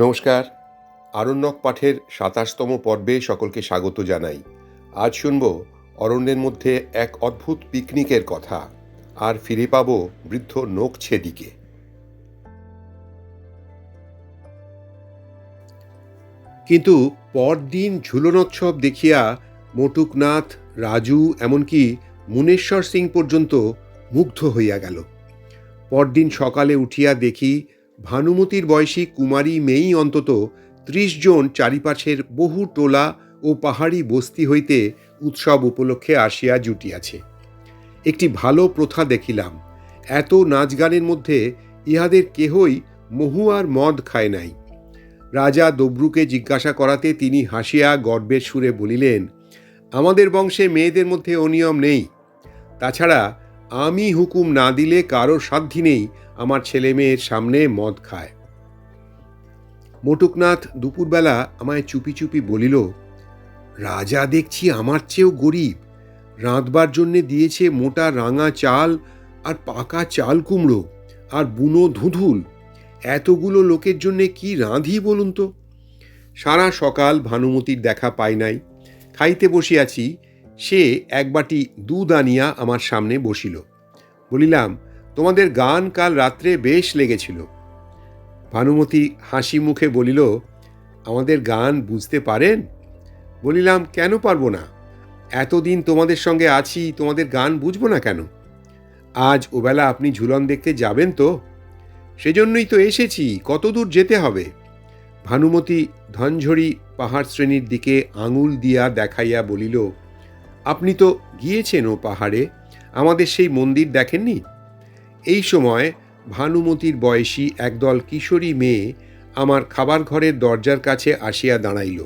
নমস্কার। আরণ্যক পাঠের সাতাশতম পর্বে সকলকে স্বাগত জানাই। আজ শুনব অরণ্যের মধ্যে এক অদ্ভুত পিকনিকের কথা, আর ফিরে পাব বৃদ্ধ নোক ছেদিকে। কিন্তু পরদিন ঝুলনোৎসব দেখিয়া মটুকনাথ, রাজু, এমনকি মুনেশ্বর সিং পর্যন্ত মুগ্ধ হইয়া গেল। পরদিন সকালে উঠিয়া দেখি ভানুমতির বয়সী কুমারী মেয়েই অন্তত ত্রিশ জন চারিপাশের বহু টোলা ও পাহাড়ি বস্তি হইতে উৎসব উপলক্ষে আসিয়া জুটিয়াছে। একটি ভালো প্রথা দেখিলাম। এত নাচ গানের মধ্যে ইহাদের কেহই মহু আর মদ খায় নাই। রাজা দব্রুকে জিজ্ঞাসা করাতে তিনি হাসিয়া গর্বের সুরে বলিলেন, আমাদের বংশে মেয়েদের মধ্যে অনিয়ম নেই। তাছাড়া আমি হুকুম না দিলে কারও সাধ্যি নেই আমার ছেলে মেয়ের সামনে মদ খায়। মটুকনাথ দুপুরবেলা আমায় চুপি চুপি বলিল, রাজা দেখছি আমার চেয়েও গরিব। রাঁধবার জন্যে দিয়েছে মোটা রাঙা চাল আর পাকা চাল কুমড়ো আর বুনো ধুধুল। এতগুলো লোকের জন্যে কি রাঁধি বলুন তো? সারা সকাল ভানুমতির দেখা পাই নাই। খাইতে বসিয়াছি, সে এক বাটি দুধ আনিয়া আমার সামনে বসিল। বলিলাম তোমাদের গান কাল রাত্রে বেশ লেগেছিল। ভানুমতি হাসি মুখে বলিল, আমাদের গান বুঝতে পারেন? বলিলাম, কেন পারব না? এতদিন তোমাদের সঙ্গে আছি, তোমাদের গান বুঝব না কেন? আজ ওবেলা আপনি ঝুলন দেখতে যাবেন তো? সেজন্যই তো এসেছি কত দূর যেতে হবে? ভানুমতি ধনঝড়ি পাহাড় শ্রেণির দিকে আঙুল দিয়া দেখাইয়া বলিল, আপনি তো গিয়েছেন ও পাহাড়ে, আমাদের সেই মন্দির দেখেননি? এই সময় ভানুমতির বয়সী একদল কিশোরী মেয়ে আমার খাবার ঘরের দরজার কাছে আসিয়া দাঁড়াইল।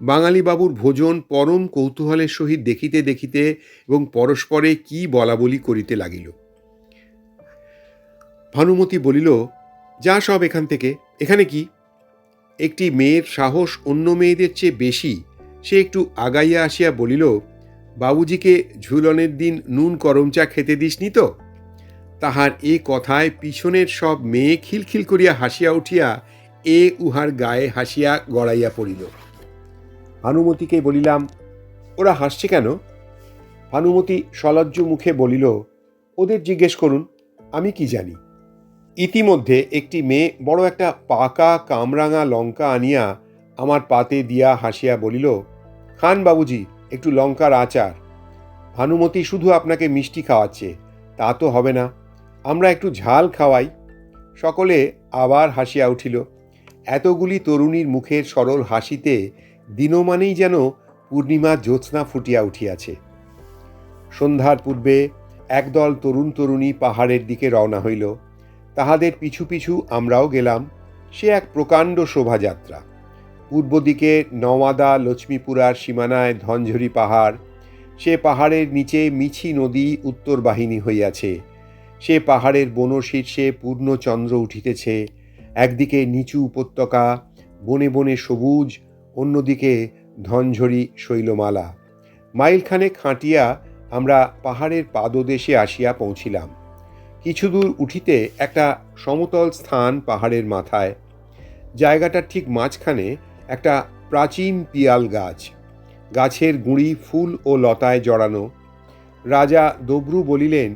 বাঙালি বাবুর ভোজন পরম কৌতূহলের সহিত দেখিতে দেখিতে এবং পরস্পরে কি বলা বলি করিতে লাগিল। ভানুমতি বলিল, যা সব এখান থেকে। এখানে কি? একটি মেয়ের সাহস অন্য মেয়েদের চেয়ে বেশি। সে একটু আগাইয়া আসিয়া বলিল, বাবুজিকে ঝুলনের দিন নুন করম চা খেতে দিসনি তো? তাহার এ কথায় পিছনের সব মেয়ে খিলখিল করিয়া হাসিয়া উঠিয়া এ উহার গায়ে হাসিয়া গড়াইয়া পড়িল। ভানুমতিকে বলিলাম, ওরা হাসছে কেন? ভানুমতি সলজ্জ মুখে বলিল, ওদের জিজ্ঞেস করুন, আমি কি জানি? ইতিমধ্যে একটি মেয়ে বড় একটা পাকা কামরাঙা লঙ্কা আনিয়া আমার পাতে দিয়া হাসিয়া বলিল, খান বাবুজি, একটু লঙ্কার আচার। ভানুমতি শুধু আপনাকে মিষ্টি খাওয়াচ্ছে, তা তো হবে না। আমরা একটু ঝাল খাওয়াই। সকলে আবার হাসিয়া উঠিল। এতগুলি তরুণীর মুখের সরল হাসিতে দিনমানেই যেন পূর্ণিমা জ্যোৎস্না ফুটিয়া উঠিয়াছে। সন্ধ্যার পূর্বে একদল তরুণ তরুণী পাহাড়ের দিকে রওনা হইল। তাহাদের পিছু পিছু আমরাও গেলাম। সে এক প্রকাণ্ড শোভাযাত্রা। পূর্ব দিকে নওয়াদা লক্ষ্মীপুরার সীমানায় ধনঝরি পাহাড়। সে পাহাড়ের নিচে মিছি নদী উত্তর বাহিনী হইয়াছে। সে পাহাড়ের বন বনশীর্ষে পূর্ণচন্দ্র উঠিতেছে। একদিকে নিচু উপত্যকা, বনে বনে সবুজ, অন্যদিকে ধনঝরি শৈলমালা। মাইলখানে খাঁটিয়া আমরা পাহাড়ের পাদদেশে আসিয়া পৌঁছিলাম। কিছু দূর উঠিতে একটা সমতল স্থান পাহাড়ের মাথায়। জায়গাটার ঠিক মাঝখানে একটা প্রাচীন পিয়াল গাছ। গাছের গুঁড়ি ফুল ও লতায় জড়ানো। রাজা দব্রু বলিলেন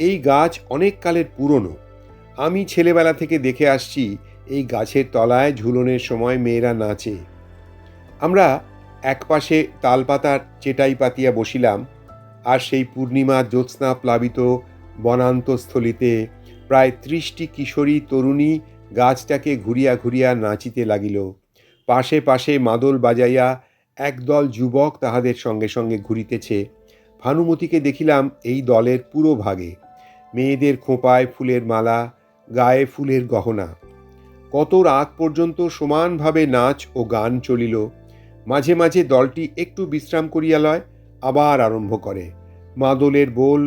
এই গাছ অনেক কালের পুরনো। আমি ছেলেবেলা থেকে দেখে আসছি, এই গাছের তলায় ঝুলনের সময় মেয়েরা নাচে। আমরা একপাশে তালপাতার চেটাই পাতিয়া বসিলাম, আর সেই পূর্ণিমা জ্যোৎস্না প্লাবিত বনান্তস্থলিতে প্রায় ত্রিশটি কিশোরী তরুণী গাছটাকে ঘুরিয়া ঘুরিয়া নাচিতে লাগিল। পাশে পাশে মাদল বাজাইয়া একদল যুবক তাহাদের সঙ্গে সঙ্গে ঘুরিতেছে। ভানুমতিকে দেখিলাম এই দলের পুরো ভাগে। মেয়েদের খোঁপায় ফুলের মালা, গায়ে ফুলের গহনা। কত রাত পর্যন্ত সমানভাবে নাচ ও গান চলিল, মাঝে মাঝে দলটি একটু বিশ্রাম করিয়া লয়, আবার আরম্ভ করে। মাদলের বোল,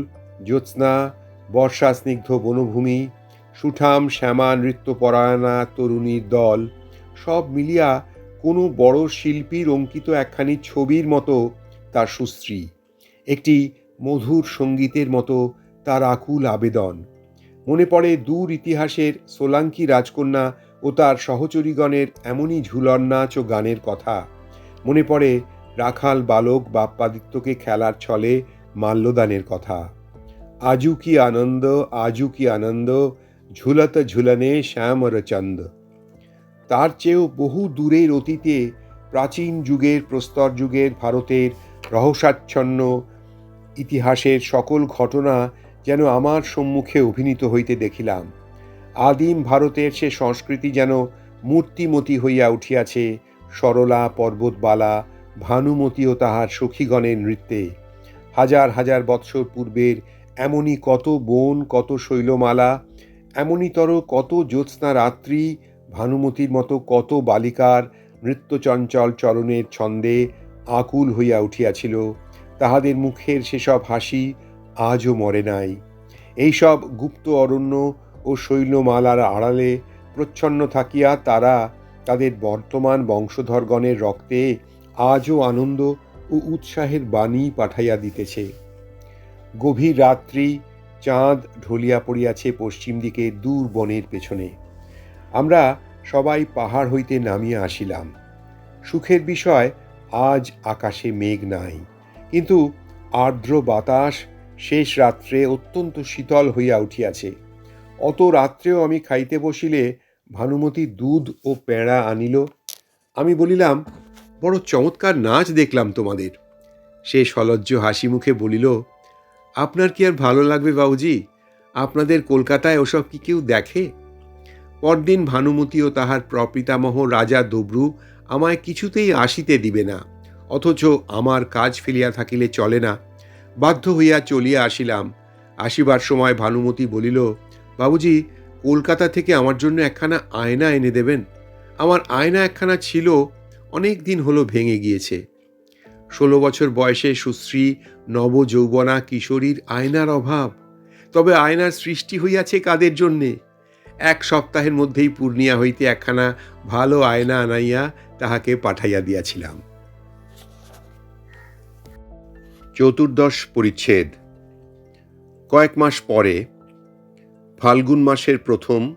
জ্যোৎস্না, বর্ষা স্নিগ্ধ বনভূমি, সুঠাম শ্যামা নৃত্যপরায়ণা তরুণীর দল, সব মিলিয়া কোনো বড় শিল্পীর অঙ্কিত একখানি ছবির মতো তার সুশ্রী। একটি মধুর সঙ্গীতের মতো তার আকুল আবেদন। মনে পড়ে দূর ইতিহাসের সোলাঙ্কি রাজকন্যা ও তার সহচরীগণের এমনই ঝুলন নাচ ও গানের কথা। মনে পড়ে রাখাল বালক বাপ্পাদিত্যকে খেলার ছলে মাল্যদানের কথা। আজু কি আনন্দ, আজু কি আনন্দ, ঝুলত ঝুলনে শ্যামর চন্দ। তার চেয়েও বহু দূরের অতীতে প্রাচীন যুগের প্রস্তর যুগের ভারতের রহস্যাচ্ছন্ন ইতিহাসের সকল ঘটনা যেন আমার সম্মুখে অভিনীত হইতে দেখিলাম। আদিম ভারতের সে সংস্কৃতি যেন মূর্তিমতি হইয়া উঠিয়াছে, সরলা, পর্বতবালা ভানুমতি ও তাহার সখীগণের নৃত্যে। হাজার হাজার বৎসর পূর্বের এমনই কত বন, কত শৈলমালা এমনইতর কত জ্যোৎস্না রাত্রি ভানুমতির মতো কত বালিকার নৃত্যচঞ্চল চরণের ছন্দে আকুল হইয়া উঠিয়াছিল। তাহাদের মুখের সেসব হাসি আজও মরে নাই। এইসব গুপ্ত অরণ্য ও শৈলমালার আড়ালে প্রচ্ছন্ন থাকিয়া তারা তাদের বর্তমান বংশধরগণের রক্তে আজও আনন্দ ও উৎসাহের বাণী পাঠাইয়া দিতেছে। গভীর রাত্রি চাঁদ ঢলিয়া পড়িয়াছে পশ্চিম দিকে দূর বনের পেছনে। আমরা সবাই পাহাড় হইতে নামিয়া আসিলাম। সুখের বিষয়, আজ আকাশে মেঘ নাই। কিন্তু আর্দ্র বাতাস শেষ রাত্রে অত্যন্ত শীতল হইয়া উঠিয়াছে। অত রাত্রেও আমি খাইতে বসিলে ভানুমতি দুধ ও পেঁড়া আনিল। আমি বলিলাম, বড় চমৎকার নাচ দেখলাম তোমাদের। সে সলজ্জ হাসি মুখে বলিল, আপনার কি আর ভালো লাগবে বাবুজি আপনাদের কলকাতায় ওসব কি কেউ দেখে? পরদিন ভানুমতি ও তাহার প্রপিতামহ রাজা দব্রু আমায় কিছুতেই আসিতে দিবে না, অথচ আমার কাজ ফেলিয়া থাকিলে চলে না। বাধ্য হইয়া চলিয়া আসিলাম। আসিবার সময় ভানুমতি বলিল, বাবুজি, কলকাতা থেকে আমার জন্য একখানা আয়না এনে দেবেন। আমার আয়না একখানা ছিল, অনেক দিন হলো ভেঙে গিয়েছে। ষোলো বছর বয়সে সুশ্রী, নবযৌবনা, কিশোরীর আয়নার অভাব। তবে আয়নার সৃষ্টি হইয়াছে কাদের জন্যে? এক সপ্তাহের মধ্যেই পূর্ণিয়া হইতে একখানা ভালো আয়না আনাইয়া তাহাকে পাঠাইয়া দিয়াছিলাম। চতুর্দশ পরিচ্ছেদ। কয়েক মাস পরে, ফাল্গুন মাসের প্রথম,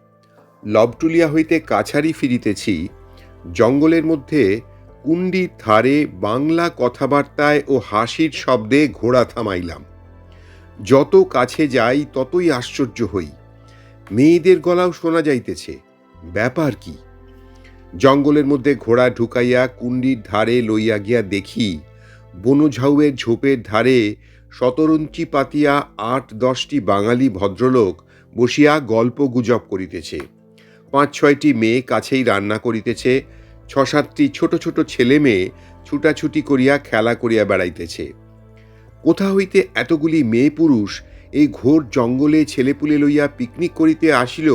লবটুলিয়া হইতে কাছারি ফিরিতেছি, জঙ্গলের মধ্যে কুণ্ডির ধারে বাংলা কথাবার্তায় ও হাসির শব্দে ঘোড়া থামাইলাম। যত কাছে যাই ততই আশ্চর্য হই। মেয়েদের গলাও শোনা যাইতেছে, ব্যাপার কি? জঙ্গলের মধ্যে ঘোড়া ঢুকাইয়া কুণ্ডির ধারে লইয়া গিয়া দেখি বনঝাউয়ের ঝোপের ধারে শতরঞ্চি পাতিয়া আট দশটি বাঙালি ভদ্রলোক বসিয়া গল্প গুজব করিতেছে। পাঁচ ছয়টি মেয়ে কাছেই রান্না করিতেছে। ছ সাতটি ছোট ছোট ছেলে মেয়ে ছুটাছুটি করিয়া খেলা করিয়া বেড়াইতেছে। কোথা হইতে এতগুলি মেয়ে পুরুষ এই ঘোর জঙ্গলে ছেলেপুলে লইয়া পিকনিক করিতে আসিল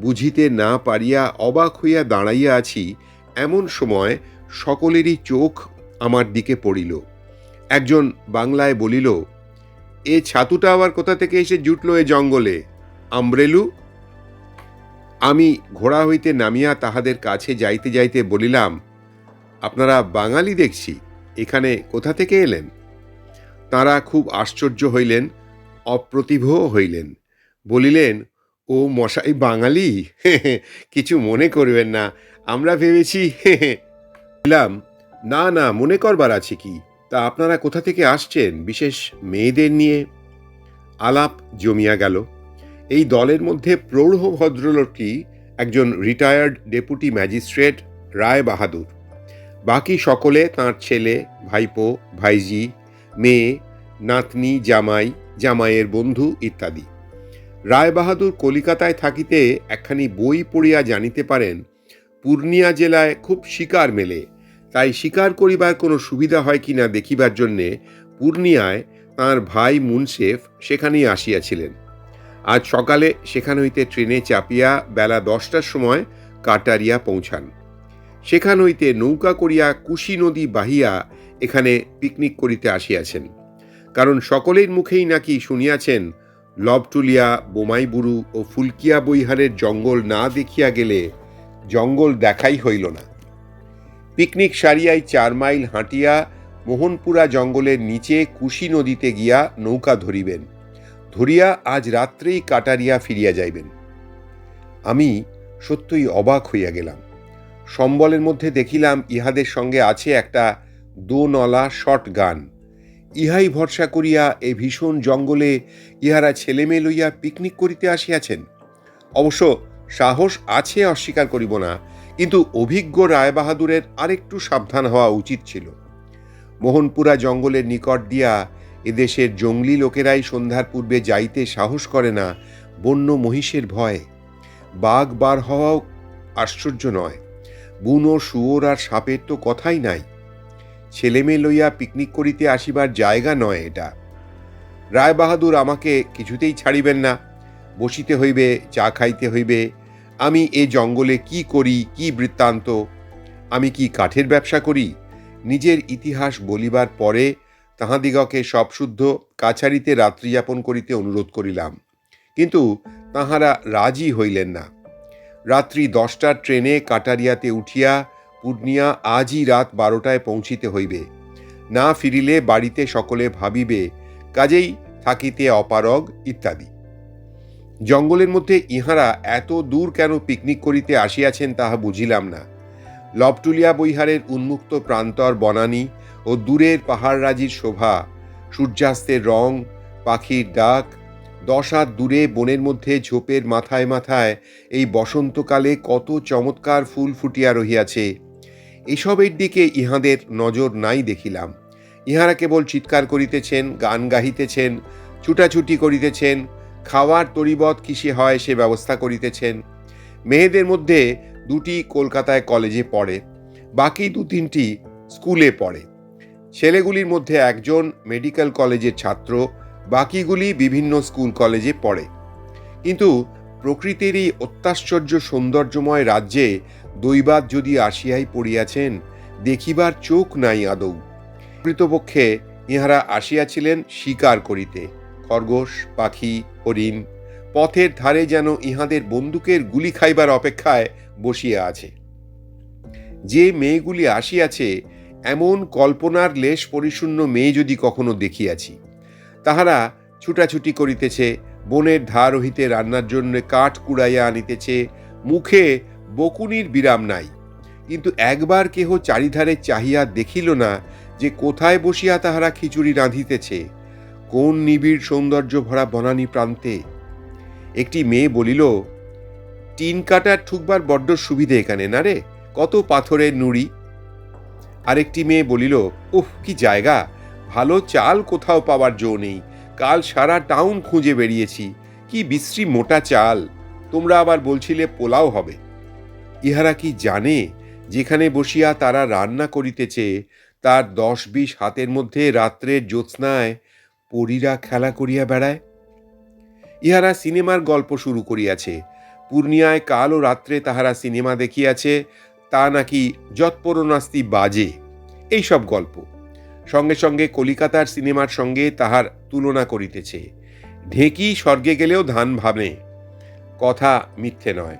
বুঝিতে না পারিয়া অবাক হইয়া দাঁড়াইয়া আছি, এমন সময় সকলেরই চোখ আমার দিকে পড়িল। একজন বাংলায় বলিল, এ ছাতুটা আবার কোথা থেকে এসে জুটলো এ জঙ্গলে? আমব্রেলু আমি ঘোড়া হইতে নামিয়া তাহাদের কাছে যাইতে যাইতে বলিলাম, আপনারা বাঙালি দেখছি, এখানে কোথা থেকে এলেন? তারা খুব আশ্চর্য হইলেন অপ্রতিভ হইলেন। বলিলেন, ও মশাই বাঙালি? কিছু মনে করবেন না, আমরা ভেবেছি বললাম, না না, মনে করবার আছে কি? তা আপনারা কোথা থেকে আসছেন? বিশেষ মেয়েদের নিয়ে আলাপ জমিয়া গেল। এই দলের মধ্যে প্রৌঢ় ভদ্রলোকটি একজন retired deputy magistrate Rai Bahadur বাকি সকলে তাঁর ছেলে, ভাইপো, ভাইজি, মেয়ে, নাতনি, জামাই, জামাইয়ের বন্ধু ইত্যাদি। রায় বাহাদুর কলিকাতায় থাকিতে একখানি বই পড়িয়া জানিতে পারেন, পূর্ণিয়া জেলায় খুব শিকার মেলে। তাই শিকার করিবার কোনো সুবিধা হয় কিনা দেখিবার জন্যে পূর্ণিয়ায় তাঁর ভাই মুনসেফ সেখানেই আসিয়াছিলেন। আজ সকালে সেখান হইতে ট্রেনে চাপিয়া বেলা দশটার সময় কাটারিয়া পৌঁছান। সেখান হইতে নৌকা করিয়া কুশি নদী বাহিয়া এখানে পিকনিক করিতে আসিয়াছেন। কারণ সকলের মুখেই নাকি শুনিয়াছেন, লবটুলিয়া, বোমাইবুরু ও ফুলকিয়া বৈহারের জঙ্গল না দেখিয়া গেলে জঙ্গল দেখাই হইল না। পিকনিক সারিয়ায় চার মাইল হাঁটিয়া মোহনপুরা জঙ্গলের নিচে কুশি নদীতে গিয়া নৌকা ধরিবেন। ধরিয়া আজ রাত্রেই কাটারিয়া ফিরিয়া যাইবেন। আমি সত্যই অবাক হইয়া গেলাম। সম্বলের মধ্যে দেখিলাম ইহাদের সঙ্গে আছে একটা দোনলা শট গান। ইহাই ভরসা করিয়া এ ভীষণ জঙ্গলে ইহারা ছেলেমেয়ে লইয়া পিকনিক করিতে আসিয়াছেন। অবশ্য সাহস আছে অস্বীকার করিব না কিন্তু অভিজ্ঞ রায়বাহাদুরের আরেকটু সাবধান হওয়া উচিত ছিল। মোহনপুরা জঙ্গলের নিকট দিয়া এদেশের জঙ্গলি লোকেরাই সন্ধ্যার পূর্বে যাইতে সাহস করে না, বন্য মহিষের ভয়ে। বাঘ বার হওয়াও আশ্চর্য নয়। বুনো, শুয়োর আর সাপের তো কথাই নাই। ছেলেমেয়ে লইয়া পিকনিক করিতে আসিবার জায়গা নয় এটা। রায়বাহাদুর আমাকে কিছুতেই ছাড়িবেন না। বসিতে হইবে, চা খাইতে হইবে আমি এ জঙ্গলে কি করি, কি বৃত্তান্ত? আমি কি কাঠের ব্যবসা করি? নিজের ইতিহাস বলিবার পরে তাহাদিগকে সবশুদ্ধ কাছারিতে রাত্রিযাপন করিতে অনুরোধ করিলাম। কিন্তু তাহারা রাজি হইলেন না। রাত্রি দশটার ট্রেনে কাটারিয়াতে উঠিয়া পূর্ণিয়া আজই রাত বারোটায় পৌঁছিতে হইবে। না ফিরিলে বাড়িতে সকলে ভাবিবে, কাজেই থাকিতে অপারগ ইত্যাদি। জঙ্গলের মধ্যে ইহারা এত দূর কেন পিকনিক করিতে আসিয়াছেন তাহা বুঝিলাম না। লবটুলিয়া বৈহারের উন্মুক্ত প্রান্তর বনানী ও দূরের পাহাড়রাজির শোভা, সূর্যাস্তের রং, পাখির ডাক দশ হাত দূরে বনের মধ্যে ঝোপের মাথায় মাথায় এই বসন্তকালে কত চমৎকার ফুল ফুটিয়া রহিয়াছে। এসবের দিকে ইহাদের নজর নাই দেখিলাম। ইহারা কেবল চিৎকার করিতেছেন, গান গাহিতেছেন, ছুটাছুটি করিতেছেন খাওয়ার তরিবত কিসে হয় সে ব্যবস্থা করিতেছেন। মেয়েদের মধ্যে দুটি কলকাতায় কলেজে পড়ে, বাকি দু তিনটি স্কুলে পড়ে। ছেলেগুলির মধ্যে একজন মেডিকেল কলেজের ছাত্র, বাকিগুলি বিভিন্ন স্কুল কলেজে পড়ে। কিন্তু প্রকৃতির এই অত্যাশ্চর্য সৌন্দর্যময় রাজ্যে দৈবাত যদি আসিয়াই পড়িয়াছেন, দেখিবার চোখ নাই আদৌ। প্রকৃতপক্ষে ইহারা আসিয়াছিলেন শিকার করিতে। খরগোশ, পাখি হরিণ পথের ধারে যেন ইহাদের বন্দুকের গুলি খাইবার অপেক্ষায় বসিয়া আছে। যে মেয়েগুলি আসিয়াছে, এমন কল্পনার লেশ পরিশূন্য মেয়ে যদি কখনো দেখিয়াছি। তাহারা ছুটাছুটি করিতেছে, বনের ধার হইতে রান্নার জন্য কাঠ কুড়াইয়া আনিতেছে, মুখে বকুনির বিরাম নাই। কিন্তু একবার কেহ চারিধারে চাহিয়া দেখিল না যে কোথায় বসিয়া তাহারা খিচুড়ি রাঁধিতেছে। কোন নিবিড় সৌন্দর্য ভরা বনানী প্রান্তে? একটি মেয়ে বলিল, টিন কাটার ঠুকবার বড্ড সুবিধে এখানে, না রে? কত পাথরের নুড়ি? আরেকটি মেয়ে বলিল, উফ, কি জায়গা! ভালো চাল কোথাও পাওয়ার জো নেই। কাল সারা টাউন খুঁজে বেরিয়েছি। কি বিশ্রী মোটা চাল। তোমরা আবার বলছিলে পোলাও হবে। ইহারা কি জানে, যেখানে বসিয়া তারা রান্না করিতেছে, তার দশ বিশ হাতের মধ্যে রাত্রের জ্যোৎস্নায় পরীরা খেলা করিয়া বেড়ায়। ইহারা সিনেমার গল্প শুরু করিয়াছে। পূর্ণিয়ায় কাল ও রাত্রে তাহারা সিনেমা দেখিয়াছে, তা নাকি যৎপরনাস্তি বাজে। এইসব গল্প। সঙ্গে সঙ্গে কলিকাতার সিনেমার সঙ্গে তাহার তুলনা করিতেছে। ঢেঁকি স্বর্গে গেলেও ধান ভাবে কথা মিথ্যে নয়।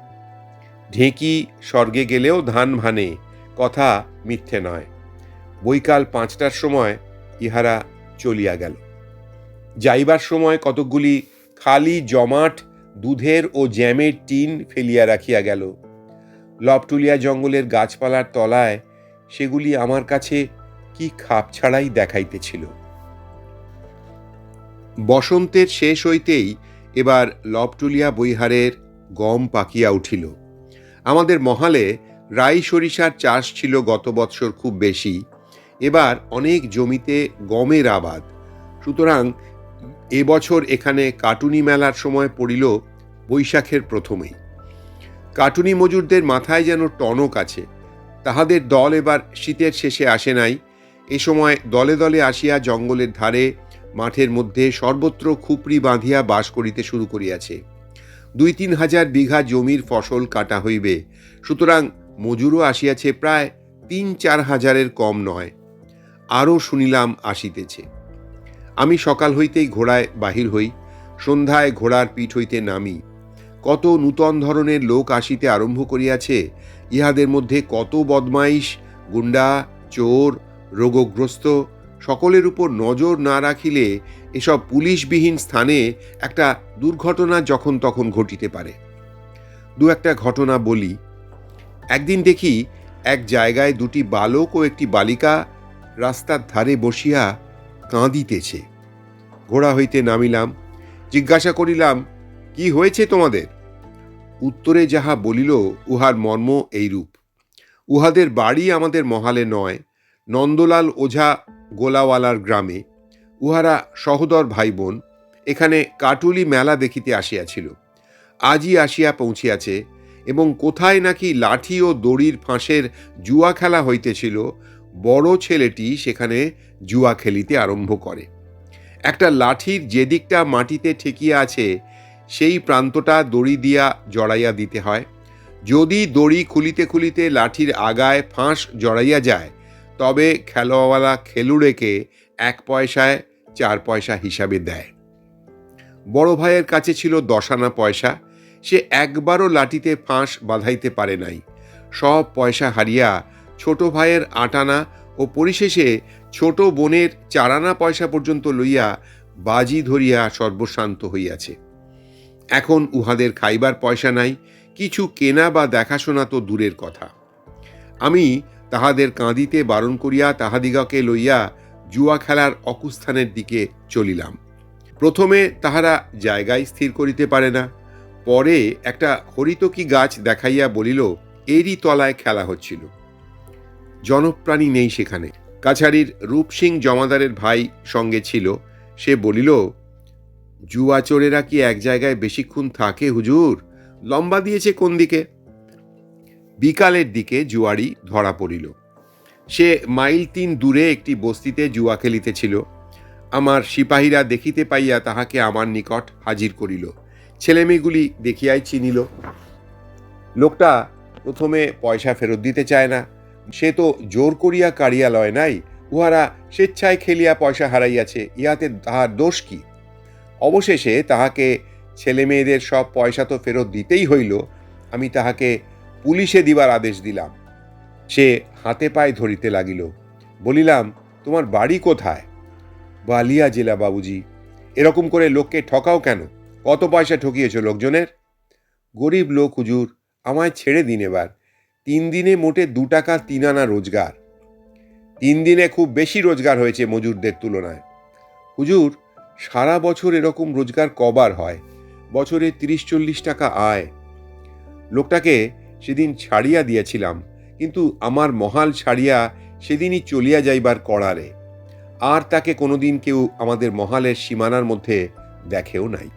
ঢেঁকি স্বর্গে গেলেও ধান ভানে। কথা মিথ্যে নয়। বৈকাল পাঁচটার সময় ইহারা চলিয়া গেল। যাইবার সময় কতকগুলি খালি জমাট, দুধের ও জ্যামের টিন ফেলিয়া রাখিয়া গেল। লবটুলিয়া জঙ্গলের গাছপালার তলায় সেগুলি আমার কাছে কি খাপ ছাড়াই দেখাইতেছিল। বসন্তের শেষ হইতেই এবার লবটুলিয়া বৈহারের গম পাকিয়া উঠিল। আমাদের মহালে রাই সরিষার চাষ ছিল গত বৎসর খুব বেশি। এবার অনেক জমিতে গমের আবাদ। সুতরাং এবছর এখানে কাটুনি মেলার সময় পড়িল বৈশাখের প্রথমেই। কাটুনি মজুরদের মাথায় যেন টনক আছে, তাহাদের দল এবার শীতের শেষে আসে নাই। এ সময় দলে দলে আসিয়া জঙ্গলের ধারে, মাঠের মধ্যে সর্বত্র খুপড়ি বাঁধিয়া বাস করিতে শুরু করিয়াছে। দুই তিন হাজার বিঘা জমির ফসল কাটা হইবে, সুতরাং মজুরও আসিয়াছে প্রায় তিন চার হাজারের কম নয়। আরও শুনিলাম আসিতেছে। আমি সকাল হইতেই ঘোড়ায় বাহির হই, সন্ধ্যায় ঘোড়ার পিঠ হইতে নামি। কত নূতন ধরনের লোক আসিতে আরম্ভ করিয়াছে, ইহাদের মধ্যে কত বদমাইশ গুন্ডা চোর, রোগগ্রস্ত, সকলের উপর নজর না রাখিলে এসব পুলিশবিহীন স্থানে একটা দুর্ঘটনা যখন তখন ঘটিতে পারে। দু একটা ঘটনা বলি। একদিন দেখি এক জায়গায় দুটি বালক ও একটি বালিকা রাস্তার ধারে বসিয়া কাঁদিতেছে। ঘোড়া হইতে নামিলাম, জিজ্ঞাসা করিলাম, কি হয়েছে তোমাদের? উত্তরে যাহা বলিল, উহার মর্ম এইরূপ। উহাদের বাড়ি আমাদের মহালে নয়, নন্দলাল ওঝা গোলাওয়ালার গ্রামে। উহারা সহোদর ভাই বোন এখানে কাটুলি মেলা দেখিতে আসিয়াছিল। আজই আসিয়া পৌঁছিয়াছে এবং কোথায় নাকি লাঠি ও দড়ির ফাঁসের জুয়া খেলা হইতেছিল বড় ছেলেটি সেখানে জুয়া খেলিতে আরম্ভ করে। একটা লাঠির যে দিকটা মাটিতে ঠেকিয়া আছে, সেই প্রান্তটা দড়ি দিয়া জড়াইয়া দিতে হয়। যদি দড়ি খুলিতে খুলিতে লাঠির আগায় ফাঁস জড়াইয়া যায়, তবে খেলোয়ালা খেলুড়েকে এক পয়সায় চার পয়সা হিসাবে দেয়। বড় ভাইয়ের কাছে ছিল দশানা পয়সা। সে একবারও লাঠিতে ফাঁস বাঁধাইতে পারে নাই। সব পয়সা হারিয়া ছোট ভাইয়ের আটানা ও পরিশেষে ছোট বোনের চারানা পয়সা পর্যন্ত লইয়া বাজি ধরিয়া সর্বশান্ত হইয়াছে। এখন উহাদের খাইবার পয়সা নাই, কিছু কেনা বা দেখাশোনা তো দূরের কথা। আমি তাহাদের কাঁদিতে বারণ করিয়া তাহাদিগকে লইয়া জুয়া খেলার অকুস্থানের দিকে চলিলাম। প্রথমে তাহারা জায়গায় স্থির করিতে পারে না, পরে একটা হরিতকি গাছ দেখাইয়া বলিল, এরই তলায় খেলা হচ্ছিল। জনপ্রাণী নেই সেখানে। কাছারির রূপ সিং জমাদারের ভাই সঙ্গে ছিল। সে বলিল, জুয়া চোরেরা কি এক জায়গায় বেশিক্ষণ থাকে হুজুর? লম্বা দিয়েছে কোন দিকে? বিকালের দিকে জুয়ারি ধরা পড়িল। সে মাইল তিন দূরে একটি বস্তিতে জুয়া খেলিতেছিল। আমার সিপাহীরা দেখিতে পাইয়া তাহাকে আমার নিকট হাজির করিল। ছেলেমেয়েগুলি দেখিয়াই চিনিল। লোকটা প্রথমে পয়সা ফেরত দিতে চায় না সে তো জোর করিয়া কাড়িয়া লয় নাই, উহারা স্বেচ্ছায় খেলিয়া পয়সা হারাইয়াছে, ইহাতে তাহার দোষ কি? অবশেষে তাহাকে ছেলে মেয়েদের সব পয়সা তো ফেরত দিতেই হইল, আমি তাহাকে পুলিশে দিবার আদেশ দিলাম। সে হাতে পায়ে ধরিতে লাগিল, বলিলাম, তোমার বাড়ি কোথায়? বালিয়া জেলা, বাবুজি। এরকম করে লোককে ঠকাও কেন? কত পয়সা ঠকিয়েছ লোকজনের? গরিব লোক, হুজুর, আমায় ছেড়ে দিন এবার। তিন দিনে মোটে দু টাকা তিন আনা রোজগার। তিন দিনে খুব বেশি রোজগার হয়েছে মজুরদের তুলনায়। হুজুর, সারা বছর এরকম রোজগার কবার হয়? বছরে তিরিশ চল্লিশ টাকা আয়। লোকটাকে সেদিন ছাড়িয়া দিয়েছিলাম, কিন্তু আমার মহাল ছাড়িয়া সেদিনই চলিয়া যাইবার কড়ারে। আর তাকে কোনোদিন কেউ আমাদের মহালের সীমানার মধ্যে দেখেও নাই।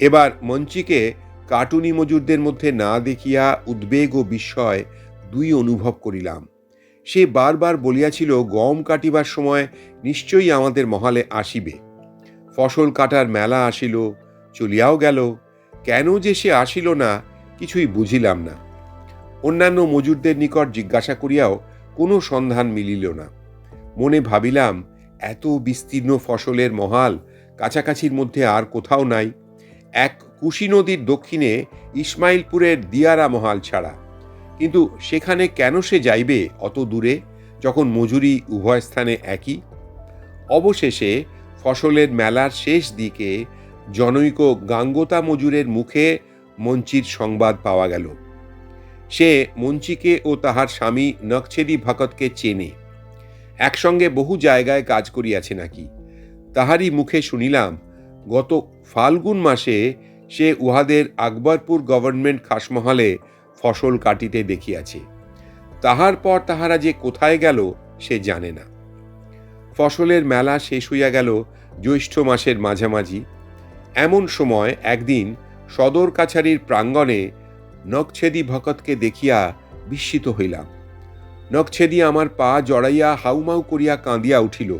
এবার মঞ্চিকে কার্টুনি মজুরদের মধ্যে না দেখিয়া উদ্বেগ ও বিস্ময় দুই অনুভব করিলাম। সে বারবার বলিয়াছিল, গম কাটিবার সময় নিশ্চয়ই আমাদের মহালে আসিবে। ফসল কাটার মেলা আসিল, চলিয়াও গেল। কেন যে সে আসিল না, কিছুই বুঝিলাম না। অন্যান্য মজুরদের নিকট জিজ্ঞাসা করিয়াও কোনো সন্ধান মিলিল না। মনে ভাবিলাম, এত বিস্তীর্ণ ফসলের মহাল কাছাকাছির মধ্যে আর কোথাও নাই। এক কুশি নদীর দক্ষিণে ইসমাইলপুরের দিয়ারা মহাল ছাড়া। কিন্তু সেখানে কেন সে যাইবে অত দূরে, যখন মজুরি উভয় স্থানে একই? অবশেষে ফসলের মেলার শেষ দিকে জনৈক গাঙ্গতা মজুরের মুখে মঞ্চির সংবাদ পাওয়া গেল। সে মঞ্চিকে ও তাহার স্বামী নকছেদি ভকতকে চেনে। একসঙ্গে বহু জায়গায় কাজ করিয়াছে নাকি? তাহারই মুখে শুনিলাম, গত ফাল্গুন মাসে সে উহাদের আকবরপুর গভর্নমেন্ট খাসমহালে ফসল কাটিতে দেখিয়াছে। তাহার পর তাহারা যে কোথায় গেল, সে জানে না। ফসলের মেলা শেষ হইয়া গেল জ্যৈষ্ঠ মাসের মাঝামাঝি। এমন সময় একদিন সদর কাছারির প্রাঙ্গণে নকছেদি ভকতকে দেখিয়া বিস্মিত হইলাম। নকছেদি আমার পা জড়াইয়া হাউমাউ করিয়া কাঁদিয়া উঠিল।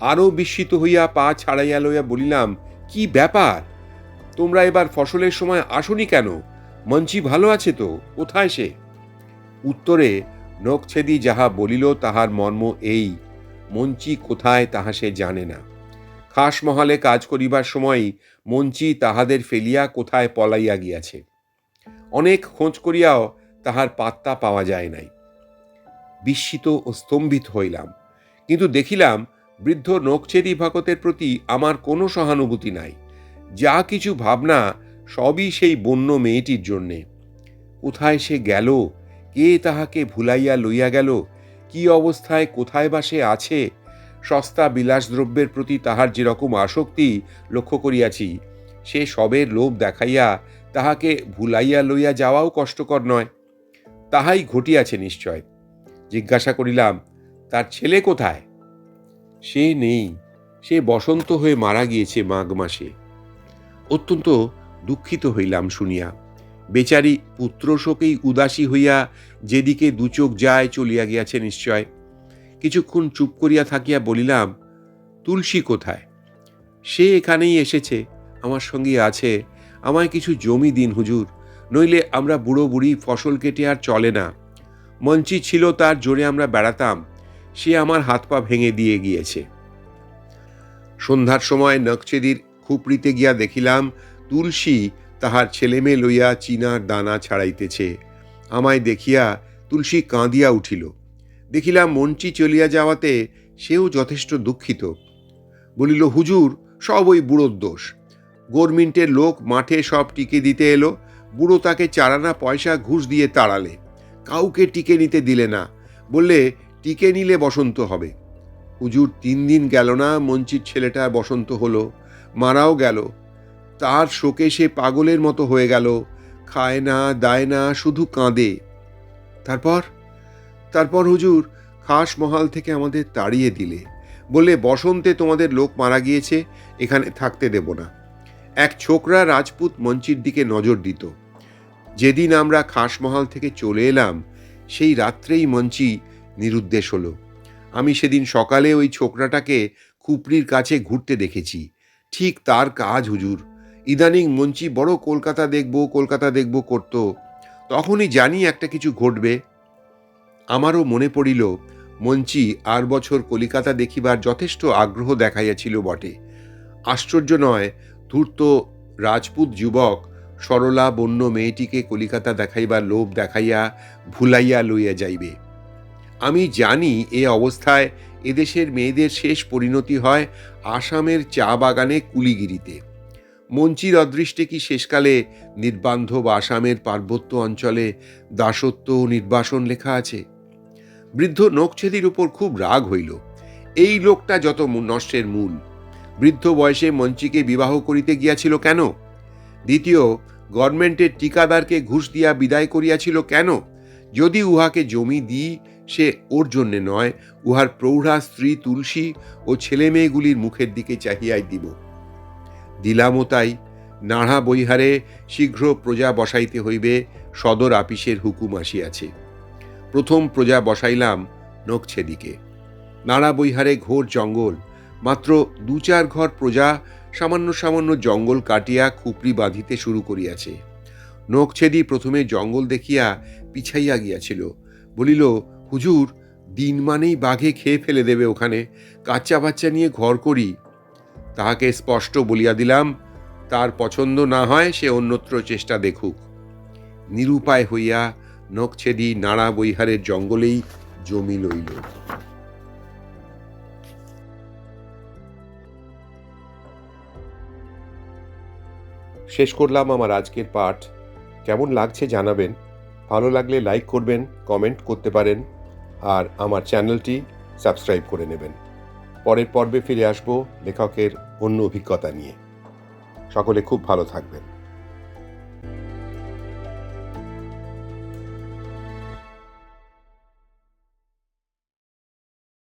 আরও বিস্মিত হইয়া পা ছাড়াইয়া লইয়া বলিলাম, কি ব্যাপার? তোমরা এবার ফসলের সময় আসনি কেন? মঞ্চি ভালো আছে তো? কোথায় সে? উত্তরে, নখছেদি যাহা বলিল তাহার মর্ম এই। মঞ্চি কোথায় তাহা সে জানে না। খাস মহালে কাজ করিবার সময় মঞ্চি তাহাদের ফেলিয়া কোথায় পলাইয়া গিয়াছে। অনেক খোঁজ করিয়াও তাহার পাত্তা পাওয়া যায় নাই। বিস্মিত ও স্তম্ভিত হইলাম। কিন্তু দেখিলাম বৃদ্ধ নখছেদি ভকতের প্রতি আমার কোনো সহানুভূতি নাই। যা কিছু ভাবনা সবই সেই বন্য মেয়েটির জন্যে। কোথায় সে গেল? কে তাহাকে ভুলাইয়া লইয়া গেল? কি অবস্থায়, কোথায় বা সে আছে? সস্তা বিলাসদ্রব্যের প্রতি তাহার যেরকম আসক্তি লক্ষ্য করিয়াছি, সে সবের লোভ দেখাইয়া তাহাকে ভুলাইয়া লইয়া যাওয়াও কষ্টকর নয়। তাহাই ঘটিয়াছে নিশ্চয়। জিজ্ঞাসা করিলাম, তার ছেলে কোথায়? সে নেই। সে বসন্ত হয়ে মারা গিয়েছে মাঘ মাসে। অত্যন্ত দুঃখিত হইলাম শুনিয়া। বেচারি পুত্র শোকেই উদাসী হইয়া যেদিকে দুচোখ যায় চলিয়া গিয়াছে নিশ্চয়। কিছুক্ষণ চুপ করিয়া থাকিয়া বলিলাম, তুলসী কোথায়? সে এখানেই এসেছে, আমার সঙ্গে আছে। আমায় কিছু জমি দিন হুজুর, নইলে আমরা বুড়ো বুড়ি ফসল কেটে আর চলে না। মঞ্চি ছিল তার জোরে আমরা বেড়াতাম, সে আমার হাত পা ভেঙে দিয়ে গিয়েছে। সন্ধ্যার সময় নকচেদির খুপড়িতে গিয়া দেখিলাম, তুলসী তাহার ছেলেমেয়ে লইয়া চিনার দানা ছাড়াইতেছে। আমায় দেখিয়া তুলসী কাঁদিয়া উঠিল। দেখিলাম মঞ্চি চলিয়া যাওয়াতে সেও যথেষ্ট দুঃখিত। বলিল, হুজুর, সব ওই বুড়োর দোষ। গভর্নমেন্টের লোক মাঠে সব টিকে দিতে এলো, বুড়ো তাকে চারানা পয়সা ঘুষ দিয়ে তাড়ালে। কাউকে টিকে নিতে দিলে না। বললে, টিকে নিলে বসন্ত হবে। হুজুর, তিন দিন গেল না মঞ্চির ছেলেটা বসন্ত হলো। মারাও গেল। তার শোকে সে পাগলের মতো হয়ে গেল। খায় না, দায় না, শুধু কাঁদে। তারপর? তারপর হুজুর খাস মহাল থেকে আমাদের তাড়িয়ে দিলে। বলে বসন্তে তোমাদের লোক মারা গিয়েছে, এখানে থাকতে দেব না। এক ছোকরা রাজপুত মঞ্চির দিকে নজর দিত। যেদিন আমরা খাসমহাল থেকে চলে এলাম, সেই রাত্রেই মঞ্চি নিরুদ্দেশ হলো। আমি সেদিন সকালে ওই ছোকরাটাকে খুপড়ির কাছে ঘুরতে দেখেছি। ঠিক তার কাজ, হুজুর। ইদানিং মঞ্চি বড় কলকাতা দেখব কলকাতা দেখব করত। তখনই জানি একটা কিছু ঘটবে। আমারও মনে পড়িল মঞ্চি আর বছর কলিকাতা দেখিবার যথেষ্ট আগ্রহ দেখাইয়াছিল বটে। আশ্চর্য নয়, ধূর্ত রাজপুত যুবক সরলা বন্য মেয়েটিকে কলিকাতা দেখাইবার লোভ দেখাইয়া ভুলাইয়া লইয়া যাইবে। আমি জানি এ অবস্থায় এদেশের মেয়েদের শেষ পরিণতি হয় আসামের চা বাগানে কুলিগিরিতে। মঞ্চির অদৃষ্টে কি শেষকালে নির্বান্ধব আসামের পার্বত্য অঞ্চলে দাসত্ব ও নির্বাসন লেখা আছে? বৃদ্ধ নখছেদির উপর খুব রাগ হইল। এই লোকটা যত নষ্টের মূল। বৃদ্ধ বয়সে মঞ্চিকে বিবাহ করিতে গিয়াছিল কেন? দ্বিতীয়, গভর্নমেন্টের টিকাদারকে ঘুষ দিয়া বিদায় করিয়াছিল কেন? যদি উহাকে জমি দিই সে ওর জন্যে নয়, উহার প্রৌঢ়া স্ত্রী তুলসী ও ছেলে মেয়েগুলির মুখের দিকে চাহিয়াই দিব। দিলামও তাই, নাড়া বৈহারে শীঘ্র প্রজা বসাইতে হইবে, সদর আপিসের হুকুম আসিয়াছে। প্রথম প্রজা বসাইলাম নকছেদিকে নাড়া বৈহারে ঘোর জঙ্গল, মাত্র দু চার ঘর প্রজা সামান্য সামান্য জঙ্গল কাটিয়া খুপড়ি বাঁধিতে শুরু করিয়াছে। নখছেদি প্রথমে জঙ্গল দেখিয়া পিছাইয়া গিয়াছিল, বলিল হুজুর, দিন মানেই বাঘে খেয়ে ফেলে দেবে ওখানে। কাচ্চা বাচ্চা নিয়ে ঘর করি। তাহাকে স্পষ্ট বলিয়া দিলাম, তার পছন্দ না হয় সে অন্যত্র চেষ্টা দেখুক। নিরুপায় হইয়া নখছেদি নাড়া বৈহারের জঙ্গলেই জমি লইল। শেষ করলাম আমার আজকের পাঠ। কেমন লাগছে জানাবেন? ভালো লাগলে লাইক করবেন, কমেন্ট করতে পারেন। আর আমার চ্যানেলটি সাবস্ক্রাইব করে নেবেন। পরের পর্বে ফিরে আসব লেখকের অন্য অভিজ্ঞতা নিয়ে। সকলে খুব ভালো থাকবেন।